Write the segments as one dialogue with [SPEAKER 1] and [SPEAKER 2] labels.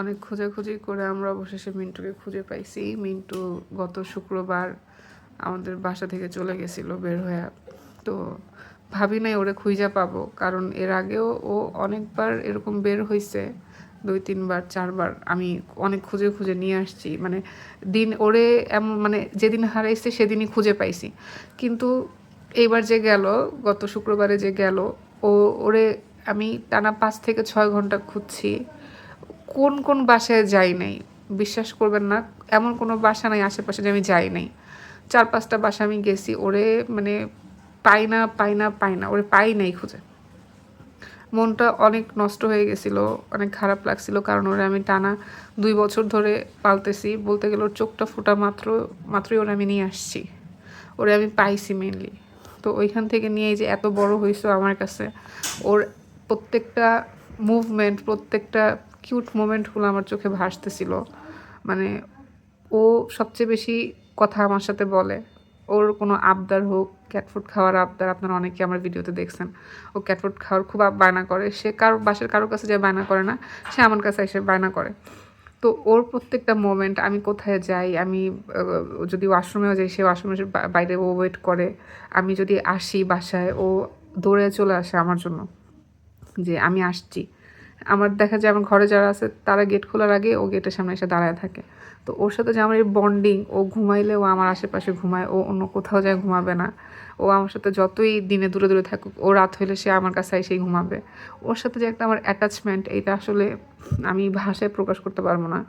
[SPEAKER 1] অনেক খোঁজাখুঁজি করে আমরা অবশেষে মিন্টুকে খুঁজে পাইছি। মিন্টু গত শুক্রবার আমাদের বাসা থেকে চলে গেছিল বের হয়ে। তো ভাবি নাই ওরে খুঁজা পাবো, কারণ এর আগেও ও অনেকবার এরকম বের হয়েছে দুই, তিনবার, চারবার। আমি অনেক খুঁজে খুঁজে নিয়ে আসছি। মানে দিন ওরে এমন মানে যেদিন হারাইছে সেদিনই খুঁজে পাইছি। কিন্তু এইবার যে গেল, গত শুক্রবারে যে গেল, ও, ওরে আমি টানা পাঁচ থেকে ছয় ঘণ্টা খুঁজছি। কোন কোন বাসায় যাই নাই। বিশ্বাস করবেন না, এমন কোনো বাসা নাই, আশেপাশে যে আমি যাই নাই। চার, পাঁচটা বাসা আমি গেছি, ওরে মানে পাই না পাই না পাই না, ওরে পাই নাই খুঁজে। মনটা অনেক নষ্ট হয়ে গেছিল, অনেক খারাপ লাগছিল, কারণ ওরে আমি টানা দুই বছর ধরে পালতেছি। বলতে গেলে ওর চোখটা ফোটা মাত্র, মাত্রই ওরে আমি নিয়ে আসছি। ওরে আমি পাইছি মেনলি তো ওইখান থেকে নিয়ে যে এত বড় হয়েছে আমার কাছে, ওর প্রত্যেকটা মুভমেন্ট প্রত্যেকটা কিউট মোমেন্টগুলো আমার চোখে ভাসতেছিল। মানে ও সবচেয়ে বেশি কথা আমার সাথে বলে। ওর কোনো আবদার হোক ক্যাটফুড খাওয়ার আবদার, আপনারা অনেকে আমার ভিডিওতে দেখছেন। ও ক্যাটফুড খাওয়ার খুব বায়না করে। সে কারও বাসার কারোর কাছে যে বায়না করে না, সে আমার কাছে এসে বায়না করে। তো ওর প্রত্যেকটা মোমেন্ট, আমি কোথায় যাই, আমি যদি ওয়াশরুমেও যাই, সে ওয়াশরুমের বা- বাইরে ও ওয়েট করে। আমি যদি আসি বাসায়, ও দৌড়ে চলে আসে আমার জন্য। যে আমি আসছি। আমার দেখা যায় আমার ঘরে যারা আছে, তারা গেট খোলার আগে ও গেটের সামনে এসে দাঁড়ায় থাকে। তো ওর সাথে যে আমার এই বন্ডিং ও ঘুমাইলে ও আমার আশেপাশে ঘুমায়, ও অন্য কোথাও যায় ঘুমাবে না। ও আমার সাথে যতই দিনে দূরে দূরে থাকুক, ও রাত হলে সে আমার কাছে এসেই ঘুমাবে। ওর সাথে যে একটা আমার অ্যাটাচমেন্ট এটা আসলে আমি ভাষায় প্রকাশ করতে পারব না।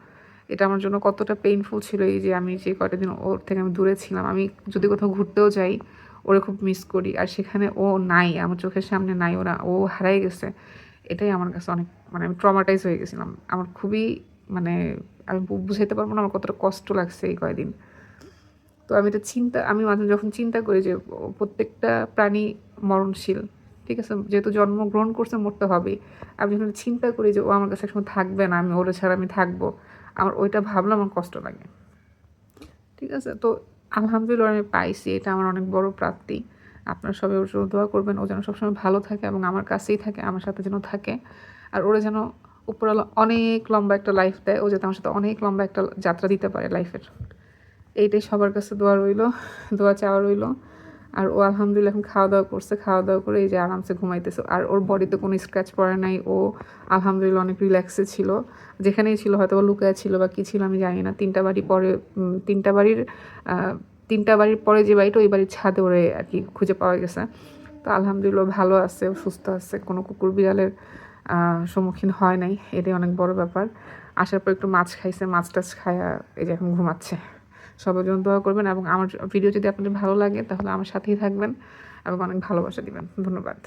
[SPEAKER 1] এটা আমার জন্য কতটা পেইনফুল ছিল এই যে আমি যে কয়টা দিন ওর থেকে আমি দূরে ছিলাম। আমি যদি কোথাও ঘুরতেও যাই, ওরে খুব মিস করি। আর সেখানে ও নাই, আমার চোখের সামনে নাই ওরা, ও হারাই গেছে। এটাই আমার কাছে অনেক মানে আমি ট্রমাটাইজ হয়ে গেছিলাম। আমার খুবই মানে আমি বুঝাইতে পারব না আমার কতটা কষ্ট লাগছে এই কয়দিন। তো আমি এটা চিন্তা, আমি মাঝে যখন চিন্তা করি যে প্রত্যেকটা প্রাণী মরণশীল, ঠিক আছে? যেহেতু জন্মগ্রহণ করছে, মরতে হবেই আমি যখন চিন্তা করি যে, ও আমার কাছে একসময় থাকবে না, আমি ওরে ছাড়া আমি থাকব, আমার ওইটা ভাবলে আমার কষ্ট লাগে। ঠিক আছে? তো আলহামদুলিল্লাহ আমি পাইছি, এটা আমার অনেক বড় প্রাপ্তি। আপনারা সবাই ওর জন্য দোয়া করবেন। ও যেন সবসময় ভালো থাকে এবং আমার কাছেই থাকে, আমার সাথে যেন থাকে। আর ওরা যেন উপরওয়ালা অনেক লম্বা একটা লাইফ দেয়। ও যাতে আমার সাথে অনেক লম্বা একটা যাত্রা দিতে পারে লাইফের এইটাই সবার কাছে দোয়া রইল, দোয়া চাওয়া রইল। আর ও আলহামদুলিল্লাহ এখন খাওয়া দাওয়া করছে খাওয়া দাওয়া করে এই যে আরামসে ঘুমাইতেছে। আর ওর বডিতে কোনো স্ক্র্যাচ পড়ে নাই। ও আলহামদুলিল্লাহ অনেক রিল্যাক্সে ছিল। যেখানেই ছিল হয়তো বা লুকায় ছিল বা কী ছিল, আমি জানি না। তিনটা বাড়ি পরে তিনটা বাড়ির তিনটা বাড়ির পরে যে বাড়িটা, ওই বাড়ির ছাদে ওরে আর কি খুঁজে পাওয়া গেছে। তো আলহামদুলিল্লাহ ভালো আছে, সুস্থ আছে, কোনো কুকুর বিড়ালের সম্মুখীন হয় নাই, এটাই অনেক বড় ব্যাপার। আসার পর একটু মাছ খাইছে, মাছ টাছ খায়া এই যে এখন ঘুমাচ্ছে। সবার জন্য দোয়া করবেন এবং আমার ভিডিও যদি আপনাদের ভালো লাগে, তাহলে আমার সাথেই থাকবেন এবং অনেক ভালোবাসা দিবেন। ধন্যবাদ।